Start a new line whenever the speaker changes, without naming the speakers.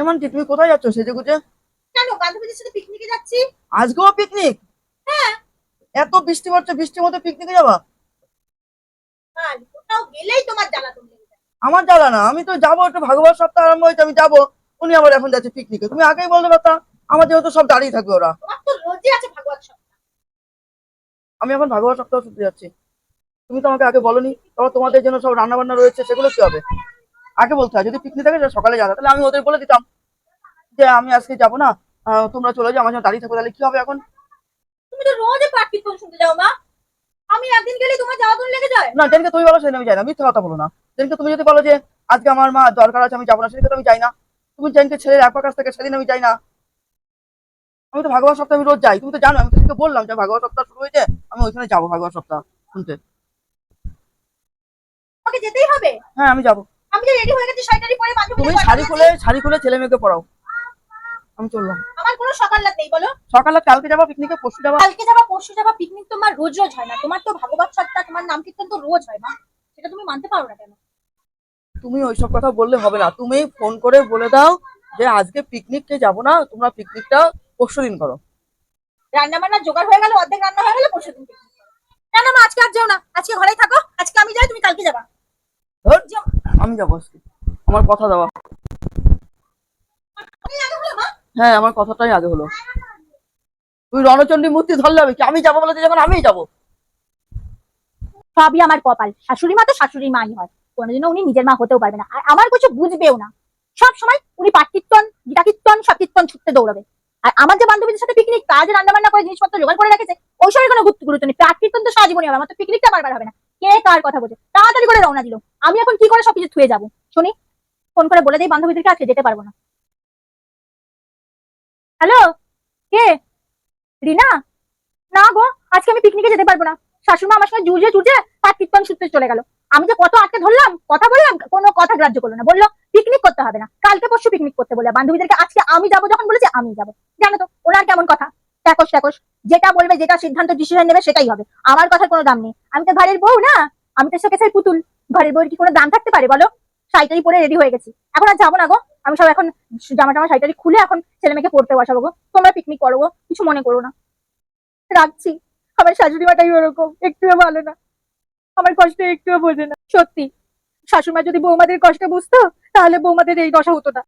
হেমন্তি তুমি কোথায় যাচ্ছ সেজে গুজে
কেন বান্ধবীদের সাথে পিকনিকে যাচ্ছি।
আজকেও পিকনিক
হ্যাঁ।
এত বৃষ্টি পড়ছে বৃষ্টির মধ্যে পিকনিকে যাবা?
আর কোথাও গেলেই তোমার জ্বালাতন লেগে
আমার জ্বালা না আমি তো যাব একটু ভাগবত সপ্তাহ আরম্ভ হয়েছে আমি যাব। উনি আবার এখন যাচ্ছে পিকনিকে তুমি আগেই বলতে পারতা আমার যেহেতু সব দাঁড়িয়ে থাকবে ওরা। আমি এখন ভাগবত সপ্তাহ শুনতে যাচ্ছি। তুমি তো আমাকে আগে বলনি তারপর তোমাদের জন্য সব রান্না বান্না রয়েছে সেগুলো কি হবে? আগে বলতে হয় যদি পিকনিক থাকে সকালে যাবে তাহলে আমি ওদের বলে দিতাম। যে আমি আজকে যাব না তোমরা চলে যাও আমার জন্য দাঁড়িয়ে থাকো তাহলে কি হবে এখন?
তুমি তো রোজই পাঠ কীর্তন শুনতে যাও মা। আমি একদিন গেলেই তোমার জ্বালাতন লেগে যায়?
না যেদিনকে তুমি বলো সেদিন আমি যাই না মিথ্যে কথা বলো না। যেদিনকে তুমি যদি বলো যে আজকে আমার মা দরকার আছে আমি যাব না সেদিনকে তো আমি যাই না। তুমি যেদিনকে ছেলের একবার কাছ থেকে সেদিন আমি যাই না। আমি তো ভাগবত সপ্তাহ আমি রোজ যাই তুমি তো জানো আমি তোকে বললাম যে ভাগবত সপ্তাহ শুরু হয়েছে আমি ওইখানে যাব ভাগবত সপ্তাহ শুনতে।
আমাকে যেতেই হবে?
হ্যাঁ আমি যাব।
আমি যে রেডি হয়ে গেছি শাড়ি পরে
তুমি শাড়ি খুলে শাড়ি খুলে ছেলে মেয়েকে পড়াও আমি চললাম।
আমার কোনো সকাল রাত নেই বলো।
সকালে কালকে যাব পিকনিকে পরশু যাব।
কালকে যাবা পরশু যাবা পিকনিক তোমার রোজ রোজ হয় না। তোমার তো ভাগবত সপ্তাহ তোমার নাম কীর্তন তো রোজ হয় মা সেটা তুমি মানতে পারো না কেন?
তুমি ওইসব কথা বললে হবে না। তুমি ফোন করে বলে দাও যে আজকে পিকনিককে যাব না তোমরা পিকনিকটা পরশু দিন করো।
রান্না বান্না জোগাড় হয়ে গেল অর্ধেক রান্না হয়ে গেল পরশু দিন না না মা আজকে আর যাও না। আজকে ঘরেই থাকো। আজকে আমি যাই তুমি কালকে যাবা।
আমি যাব আজকে। আমার কথা দেওয়া হ্যাঁ আমার কথাটাই আগে হলো। তুই রণচণ্ডী মূর্তি ধরলে হবে কি? আমি যাব বলে যখন আমিই যাব?
সবই আমার কপাল। শাশুড়ি মা তো শাশুড়ি মাই হয়। কোনোদিনও উনি নিজের মা হতেও পারবে না। আর আমার কিছু বুঝবেও না। সব সময় উনি কীর্তন গীতা কীর্তন সব কীর্তন ছুটতে দৌড়াবে। আর আমার যে বান্ধবীদের সাথে পিকনিক কাজ রান্না বান্না করে, জিনিসপত্র জোগাড় করে রেখেছে, ওই সবের কোনো গুরুত্ব গুরুত্ব নেই। পাঠ কীর্তন তো সারা জীবনই হবে। আমার তো পিকনিকটা বারবার হবে না। কে কার কথা বলছে? তাড়াতাড়ি করে রওনা দিল। আমি এখন কি করে সবকিছু থুয়ে যাব? শুনি, ফোন করে বলে দিই বান্ধবীদেরকে, আজকে যেতে পারব না। হ্যালো? কে? রিনা? না গো, আজকে আমি পিকনিকে যেতে পারব না। শাশুড়ি মা আমার সঙ্গে জুড়ে জুড়ে পাঠ কীর্তন ছুটতে চলে গেল। আমি যে কত আটকে ধরলাম, কথা বললাম, কোনো কথা গ্রাহ্য করল না। বলল পিকনিক করতে হবে না। কালকে পরশু পিকনিক করতে বলে বান্ধবীদেরকে আজকে আমি যাব যখন বলেছে, আমি যাব। জানো তো, ওনার কেমন কথা? Tax tax. যেটা বলবে, যেটা সিদ্ধান্ত ডিসিশন নেবে, সেটাই হবে। আমার কথার কোনো দাম নেই। আমি তো ঘরের বউ না। আমি তো শোকেসের পুতুল। ঘরের বউয়ের কি কোনো দাম থাকতে পারে বলো? শাড়িটারি পরে রেডি হয়ে গেছি। এখন আর যাব না গো। আমি সব এখন জামা টামা শাড়িটারি খুলে এখন ছেলে মেয়েকে পড়তে বসাবো তোমরা পিকনিক করব কিছু মনে করো না। রাখছি। আমার শাশুড়ি মাটাই ওরকম, একটুও ভালো না। আমার কষ্ট একটুও বোঝে না। সত্যি, শাশুড়িমা যদি বৌমাদের কষ্ট বুঝতো, তাহলে বৌমাদের এই দশা হতো না।